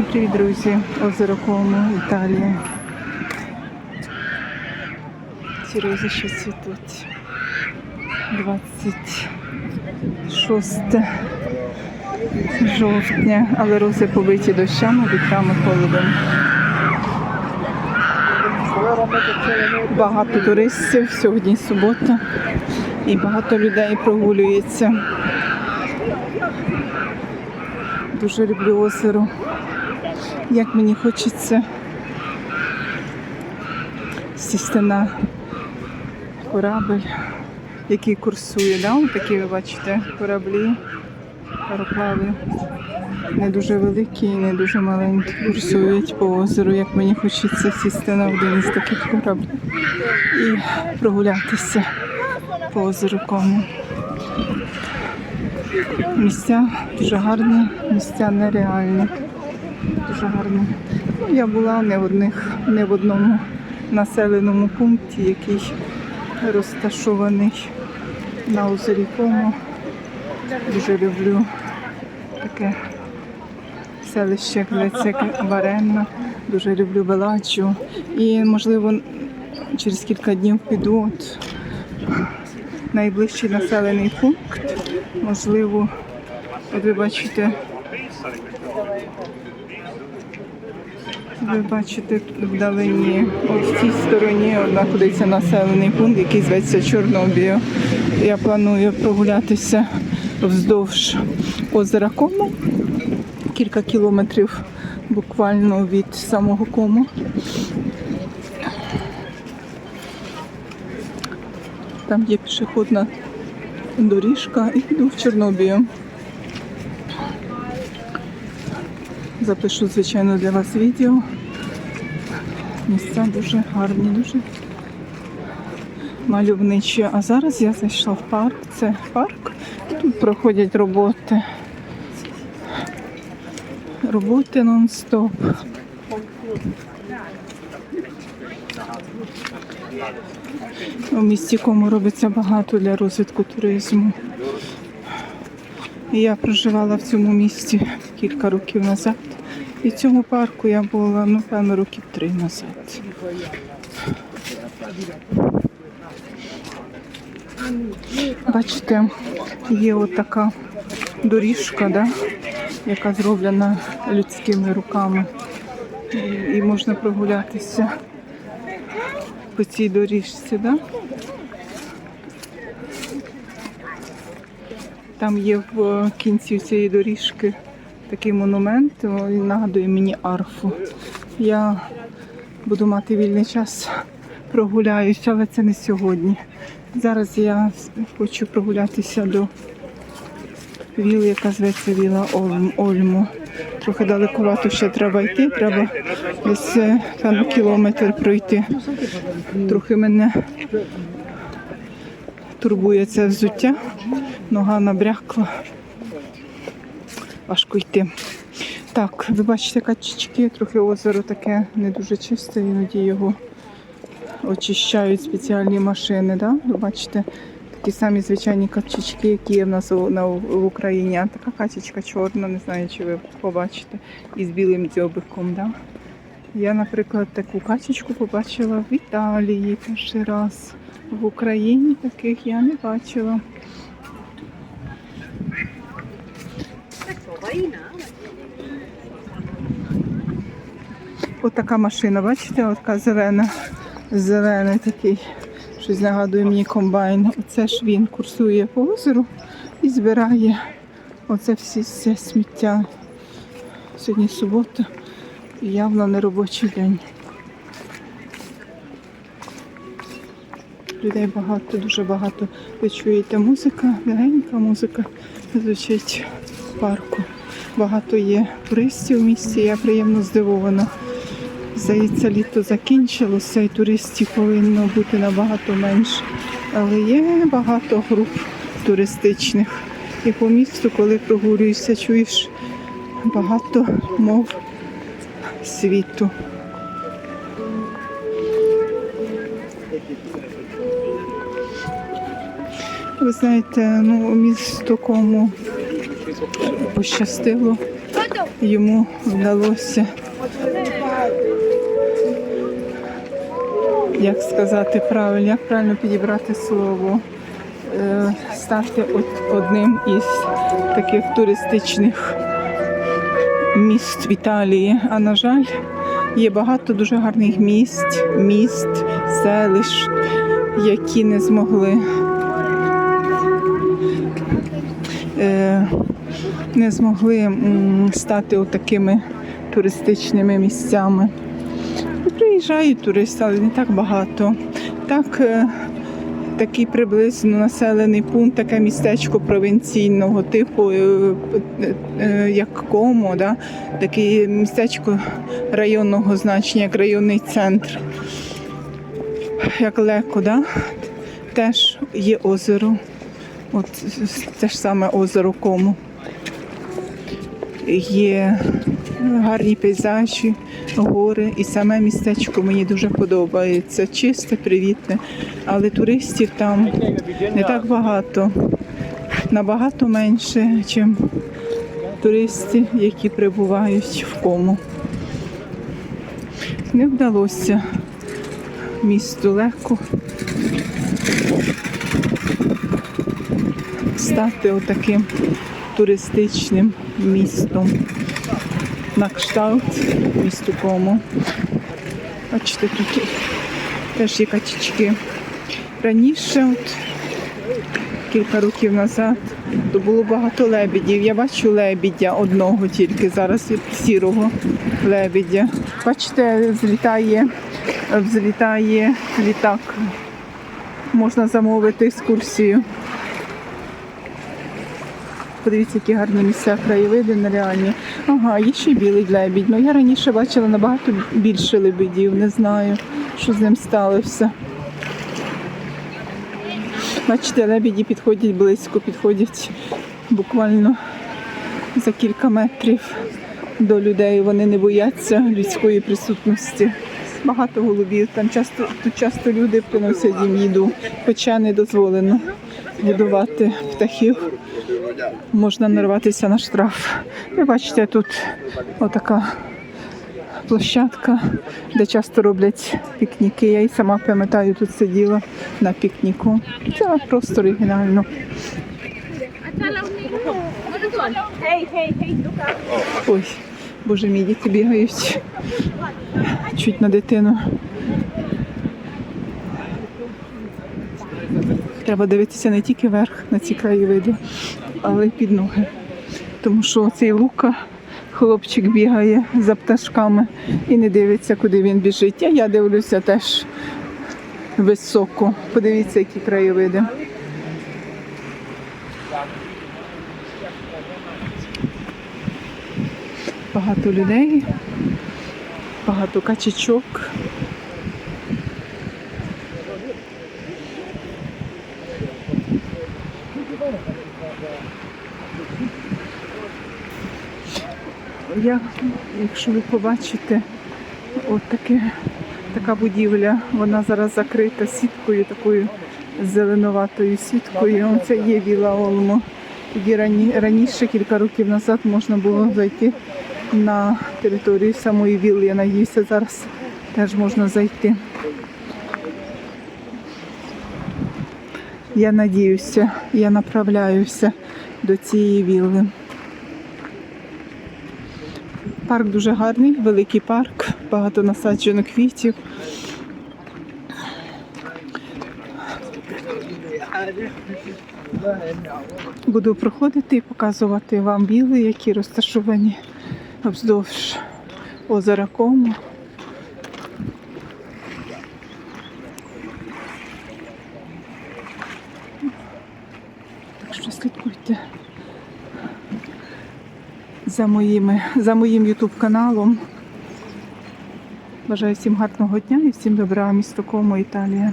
Всім привіт, друзі! Озеро Комо, Італія. Ці рози ще цвітуть. 26 жовтня, але рози побиті дощами, вітрами, холодом. Багато туристів, сьогодні субота, і багато людей прогулюється. Дуже люблю озеро. Як мені хочеться сісти на корабль, який курсує. Да? Такі ви бачите кораблі, пароплави. Не дуже великі і не дуже маленькі. Курсують по озеру. Як мені хочеться сісти на один із таких кораблів і прогулятися по озеру Кому. Місця дуже гарні, місця нереальні. Дуже гарні. Ну, Я була не в одних, не в одному населеному пункті, який розташований на озері Комо. Дуже люблю таке селище, це Варенна. Дуже люблю Белачу. І, можливо, через кілька днів піду от, найближчий населений пункт. Можливо, от ви бачите, ви бачите вдалині, от в тій стороні знаходиться населений пункт, який зветься Чорнобію. Я планую прогулятися вздовж озера Комо, кілька кілометрів буквально від самого Кому. Там є пішохідна доріжка і йду в Чорнобію. Запишу, звичайно, для вас відео. Місця дуже гарні, дуже мальовничі. А зараз я зайшла в парк. Це парк. Тут проходять роботи. Роботи нон-стоп. У місті Кому робиться багато для розвитку туризму. Я проживала в цьому місті кілька років назад. І в цьому парку я була, ну, певно, років три назад. Бачите, є отака доріжка, да, яка зроблена людськими руками. І, можна прогулятися по цій доріжці, да? Там є в кінці цієї доріжки такий монумент, він нагадує мені арфу. Я буду мати вільний час, прогуляюся, але це не сьогодні. Зараз я хочу прогулятися до віли, яка зветься Віла Ольму. Трохи далекувато ще треба йти, треба десь е, певно кілометр пройти. Трохи мене турбує це взуття, нога набрякла, важко йти. Так, ви бачите качечки, трохи озеро таке не дуже чисте, іноді його очищають спеціальні машини. Да? Ви бачите, такі самі звичайні качечки, які є в нас в Україні. А така качечка чорна, не знаю, чи ви побачите, із білим дзьобиком. Да? Я, наприклад, таку качечку побачила в Італії перший раз. В Україні таких я не бачила. Ось така машина, бачите, от така зелена, зелений такий, щось нагадує мені комбайн. Оце ж він курсує по озеру і збирає оце всі все сміття. Сьогодні субота, і явно не робочий день. Людей багато, дуже багато. Ви чуєте музика, легенька музика звучить в парку. Багато є туристів в місті, я приємно здивована. Здається, літо закінчилося і туристів повинно бути набагато менше. Але є багато груп туристичних. І по місту, коли прогулюєшся, чуєш багато мов світу. Ви знаєте, ну місто кому пощастило йому вдалося, як сказати правильно, як правильно підібрати слово, е, стати одним із таких туристичних міст в Італії. А на жаль, є багато дуже гарних міст, міст, селищ, які не змогли. Не змогли стати такими туристичними місцями. Приїжджають туристи, але не так багато. Так, е, такий приблизно населений пункт, таке містечко провінційного типу, е, е, як Комо, да? таке містечко районного значення, як районний центр, як Леко, да? теж є озеро. От те ж саме озеро Кому. Є гарні пейзажі, гори, і саме містечко мені дуже подобається. Чисте, привітне, але туристів там не так багато, набагато менше, ніж туристи, які прибувають в кому. Не вдалося місту легко стати отаким туристичним містом на кшталт місту Кому. Бачите, тут теж є качечки. Раніше, от, кілька років назад, то було багато лебедів. Я бачу лебідя одного тільки, зараз сірого лебедя. Бачите, злітає, взлітає літак. Можна замовити екскурсію. Подивіться, які гарні місця краєвиди нереальні. Ага, є ще білий лебідь. Ну я раніше бачила набагато більше лебедів. Не знаю, що з ним сталося. Бачите, лебеді підходять близько, підходять буквально за кілька метрів до людей. Вони не бояться людської присутності. Багато голубів. Там часто тут часто люди приносять їм їду, хоча не дозволено годувати птахів можна нарватися на штраф. Ви бачите, тут отака площадка, де часто роблять пікніки. Я і сама пам'ятаю, тут сиділа на пікніку. Це просто оригінально. Ой, боже мій, діти бігають. Чуть на дитину. Треба дивитися не тільки вверх на ці краєвиди, але під ноги. Тому що цей лука, хлопчик бігає за пташками і не дивиться, куди він біжить. А я дивлюся теж високо. Подивіться, які краєвиди. Багато людей, багато качечок. Я, якщо ви побачите, от таке, така будівля, вона зараз закрита сіткою, такою зеленуватою сіткою. Це є Віла Олмо. Тоді рані, раніше, кілька років назад, можна було зайти на територію самої вілли. Я надіюся, зараз теж можна зайти. Я надіюся, я направляюся до цієї вілли. Парк дуже гарний, великий парк, багато насаджено квітів. Буду проходити і показувати вам вілли, які розташовані вздовж озера Комо. Слідкуйте за, моїми, за моїм ютуб каналом. Бажаю всім гарного дня і всім добра, місто Комо, Італія.